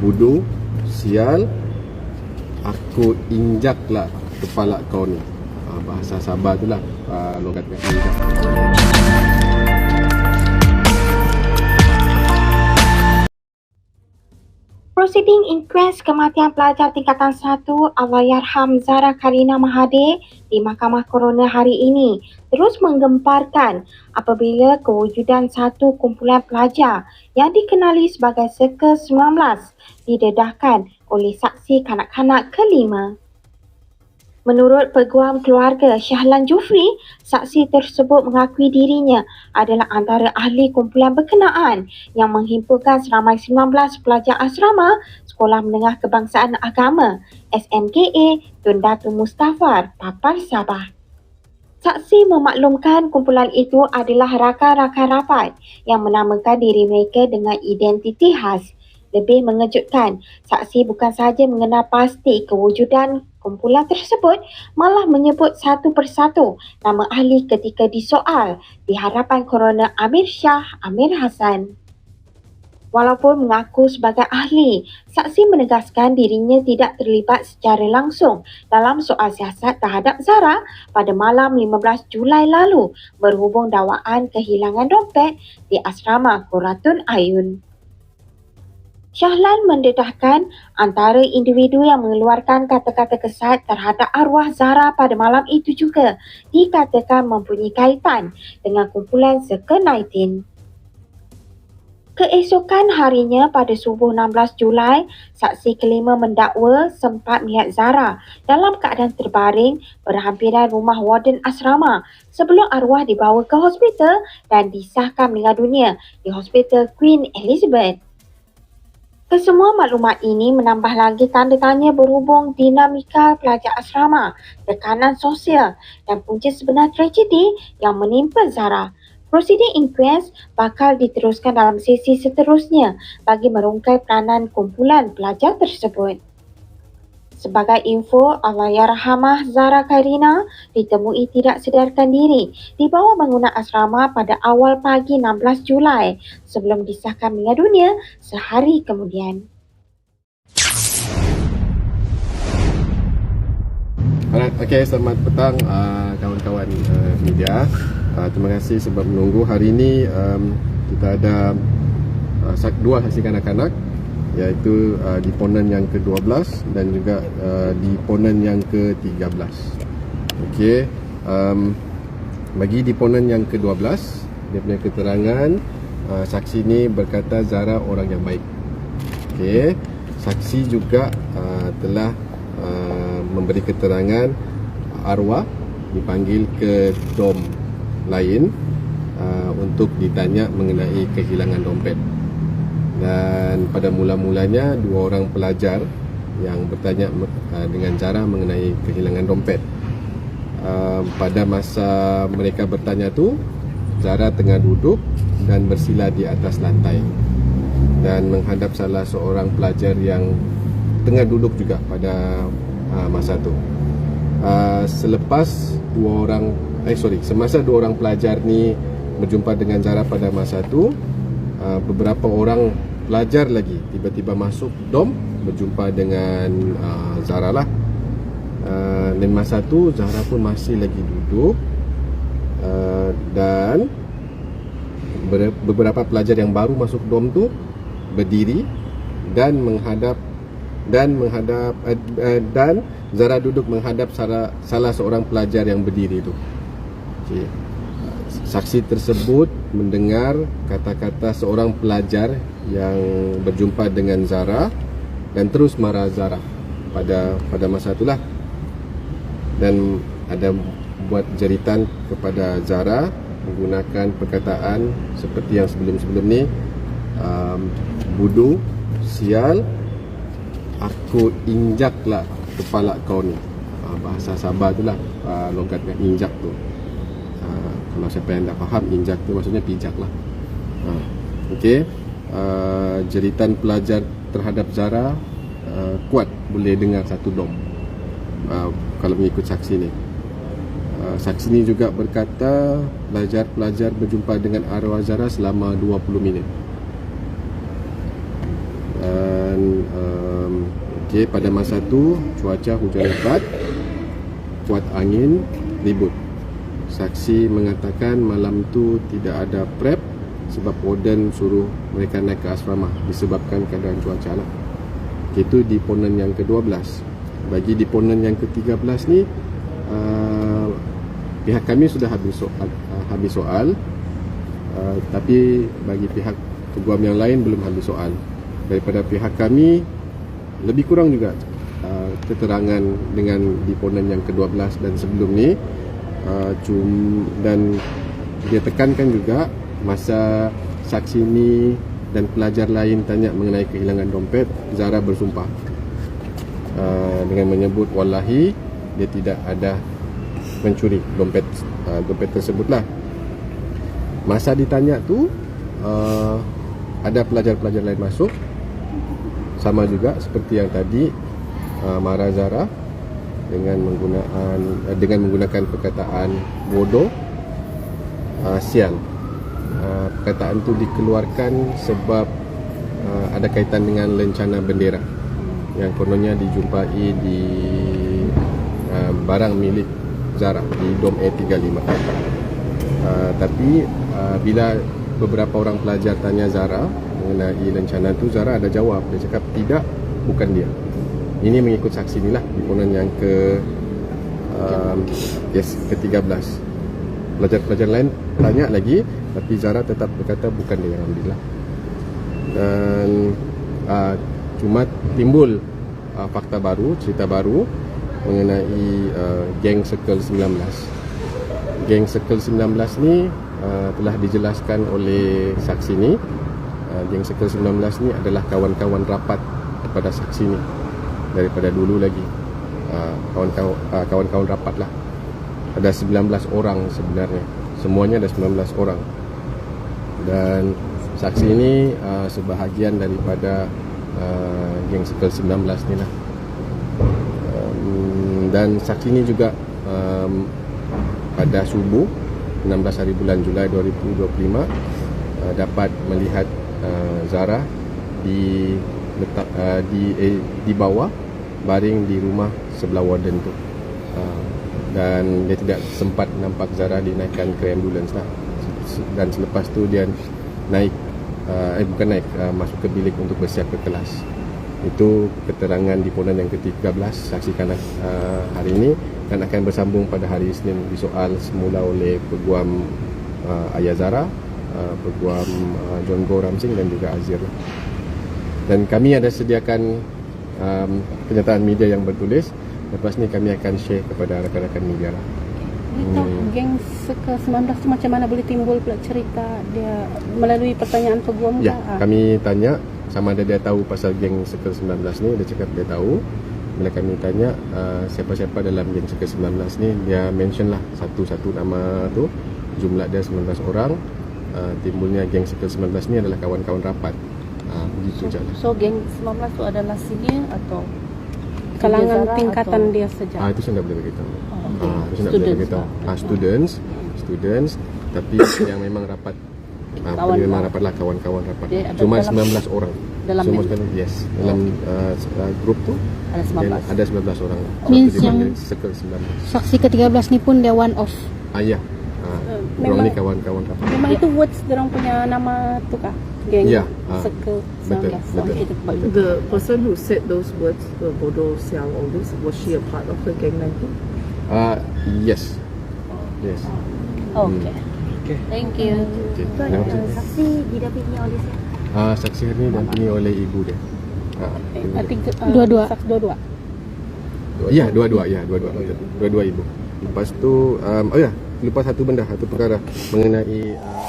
Budu, sial, aku injaklah kepala kau ni. Ah, bahasa Sabah tu lah. Uh, logat injak. Proceeding inquest kematian pelajar tingkatan 1 Allahyarham Zara Karina Mahathir di Mahkamah Coroner hari ini terus menggemparkan apabila kewujudan satu kumpulan pelajar yang dikenali sebagai Circle 19 didedahkan oleh saksi kanak-kanak kelima. Menurut peguam keluarga Syahlan Jufri, saksi tersebut mengakui dirinya adalah antara ahli kumpulan berkenaan yang menghimpunkan seramai 19 pelajar asrama Sekolah Menengah Kebangsaan Agama SMKA Tun Datu Mustafar, Papar Sabah. Saksi memaklumkan kumpulan itu adalah rakan-rakan rapat yang menamakan diri mereka dengan identiti khas. Lebih mengejutkan, saksi bukan sahaja mengenal pasti kewujudan kumpulan tersebut malah menyebut satu persatu nama ahli ketika disoal di hadapan koroner Amir Shah Amir Hassan. Walaupun mengaku sebagai ahli, saksi menegaskan dirinya tidak terlibat secara langsung dalam soal siasat terhadap Zara pada malam 15 Julai lalu berhubung dakwaan kehilangan dompet di asrama Kuratun Ayun. Syahlan mendedahkan antara individu yang mengeluarkan kata-kata kesat terhadap arwah Zara pada malam itu juga dikatakan mempunyai kaitan dengan kumpulan Circle-19. Keesokan harinya pada subuh 16 Julai, saksi kelima mendakwa sempat melihat Zara dalam keadaan terbaring berhampiran rumah warden asrama sebelum arwah dibawa ke hospital dan disahkan meninggal dunia di Hospital Queen Elizabeth. Kesemua maklumat ini menambah lagi tanda tanya berhubung dinamika pelajar asrama, tekanan sosial dan punca sebenar tragedi yang menimpa Zara. Proceeding inquest bakal diteruskan dalam sesi seterusnya bagi merungkai peranan kumpulan pelajar tersebut. Sebagai info, Allahyarhamah Zara Karina ditemui tidak sedarkan diri di bawah bangunan asrama pada awal pagi 16 Julai sebelum disahkan meninggal dunia sehari kemudian. Okay, selamat petang uh, kawan-kawan uh, media. Uh, terima kasih sebab menunggu. Hari ini um, kita ada uh, dua saksi kanak-kanak iaitu uh, deponen yang ke-12 dan juga uh, deponen yang ke-13. Okey. Um, bagi deponen yang ke-12, dia punya keterangan uh, saksi ni berkata Zara orang yang baik. Okey. Saksi juga uh, telah uh, memberi keterangan arwah dipanggil ke dom lain uh, untuk ditanya mengenai kehilangan dompet dan pada mula-mulanya dua orang pelajar yang bertanya uh, dengan cara mengenai kehilangan dompet. Uh, pada masa mereka bertanya tu, Zara tengah duduk dan bersila di atas lantai dan menghadap salah seorang pelajar yang tengah duduk juga pada uh, masa tu. Selepas dua orang, eh sorry, semasa dua orang pelajar ni berjumpa dengan Zara pada masa tu, beberapa orang pelajar lagi tiba-tiba masuk dom berjumpa dengan uh, Zara lah uh, dan masa tu Zara pun masih lagi duduk uh, dan beberapa pelajar yang baru masuk dom tu berdiri dan menghadap dan menghadap uh, uh, dan Zara duduk menghadap salah, salah seorang pelajar yang berdiri tu. Okay. Saksi tersebut mendengar kata-kata seorang pelajar yang berjumpa dengan Zara dan terus marah Zara pada pada masa itulah. Dan ada buat jeritan kepada Zara menggunakan perkataan seperti yang sebelum-sebelum ni um, budu sial aku injaklah kepala kau ni. Uh, bahasa Sabah itulah uh, logatnya injak tu uh, kalau siapa yang tak faham injak tu maksudnya pijak lah. Uh, okey. Uh, jeritan pelajar terhadap Zara uh, kuat boleh dengar satu dom. Uh, kalau mengikut saksi ni. Uh, saksi ni juga berkata pelajar-pelajar berjumpa dengan arwah Zara selama 20 minit. Uh, Okey, pada masa tu cuaca hujan lebat, kuat angin, ribut. Saksi mengatakan malam tu tidak ada prep sebab warden suruh mereka naik ke asrama disebabkan keadaan cuaca lah. Itu deponen yang ke-12. Bagi deponen yang ke-13 ni uh, pihak kami sudah habis soal, uh, habis soal uh, tapi bagi pihak peguam yang lain belum habis soal. Daripada pihak kami lebih kurang juga uh, keterangan dengan deponen yang ke-12 dan sebelum ni uh, cum dan dia tekankan juga masa saksi ni dan pelajar lain tanya mengenai kehilangan dompet Zara bersumpah. Uh, dengan menyebut wallahi dia tidak ada mencuri dompet uh, dompet tersebutlah masa ditanya tu uh, ada pelajar-pelajar lain masuk. Sama juga seperti yang tadi uh, Mara Zara dengan menggunakan uh, dengan menggunakan perkataan bodoh uh, sial. Uh, perkataan itu dikeluarkan sebab uh, ada kaitan dengan lencana bendera yang kononnya dijumpai di uh, barang milik Zara di Dom A35 uh, tapi uh, bila beberapa orang pelajar tanya Zara mengenai lencana tu Zara ada jawab. Dia cakap tidak bukan dia ini mengikut saksi ni lah deponen yang ke um, yes ke-13 pelajar-pelajar lain tanya lagi tapi Zara tetap berkata bukan dia yang ambil lah. Dan uh, cuma timbul uh, fakta baru cerita baru mengenai uh, geng Circle 19 geng Circle 19 ni uh, telah dijelaskan oleh saksi ni. Uh, geng Circle 19 ni adalah kawan-kawan rapat kepada saksi ni daripada dulu lagi. Uh, kawan-kawan uh, rapat lah. Ada 19 orang sebenarnya. Semuanya ada 19 orang. Dan saksi ini uh, sebahagian daripada uh, geng Circle 19 ni lah. Um, dan saksi ini juga um, pada subuh 16 hari bulan Julai 2025 uh, dapat melihat uh, Zara di letak uh, di eh, di bawah baring di rumah sebelah warden tu. Uh, dan dia tidak sempat nampak Zara dinaikkan ke ambulans lah. Dan selepas tu dia naik uh, eh bukan naik uh, masuk ke bilik untuk bersiap ke kelas. Itu keterangan deponen yang ke-13 saksikan uh, hari ini. Dan akan bersambung pada hari Isnin disoal semula oleh peguam uh, Ayah Zara uh, peguam uh, John Go Ramsing dan juga Azir dan kami ada sediakan um, kenyataan media yang bertulis lepas ni kami akan share kepada rakan-rakan media lah Hmm. geng ke 19 tu macam mana boleh timbul pula cerita dia melalui pertanyaan peguam Ya, ke? Ah. kami tanya sama ada dia tahu pasal geng Circle 19 ni, dia cakap dia tahu. Bila kami tanya uh, siapa-siapa dalam geng Circle 19 ni, dia mention lah satu-satu nama tu. Jumlah dia 19 orang. Uh, timbulnya geng Circle 19 ni adalah kawan-kawan rapat. Uh, begitu je. So geng 19 tu adalah senior atau kalangan Zara tingkatan atau- dia saja? Ah itu saya tak boleh beritahu. Oh, Ah, okay. itu saya tak boleh Students beritahu. lah. Ah students, students tapi yang memang rapat Ah, Kawan memang lah. rapat lah kawan-kawan rapat. Dia Cuma dalam- 19 orang. dalam Semua sekali yes. Dalam uh, uh, grup tu Ada Dan 19. ada 19 orang. Means Satu yang- Circle 19. Saksi ke-13 ni pun dia one off. Ah ya. Ah, Uh, orang ni memang- kawan-kawan rapat. Memang itu words dia punya nama tu kah? Geng Ya, ah. Circle Betul, 19. betul. Okay, betul. the person who said those words, the Bodo Xiao, all this, was she a part of the gang 19? Ah yes. Yes. Okay. Okay. Thank you. Okay. Tuan, Terima uh, saksi didampingi oleh siapa? Ah saksi hari ni didampingi oleh ibu dia. I think uh, Dua-dua. Dua-dua. Dua- Ya, dua-dua, ya, dua-dua. betul. Dua-dua ibu. Lepas tu um, oh ya, lupa satu benda, satu perkara mengenai uh,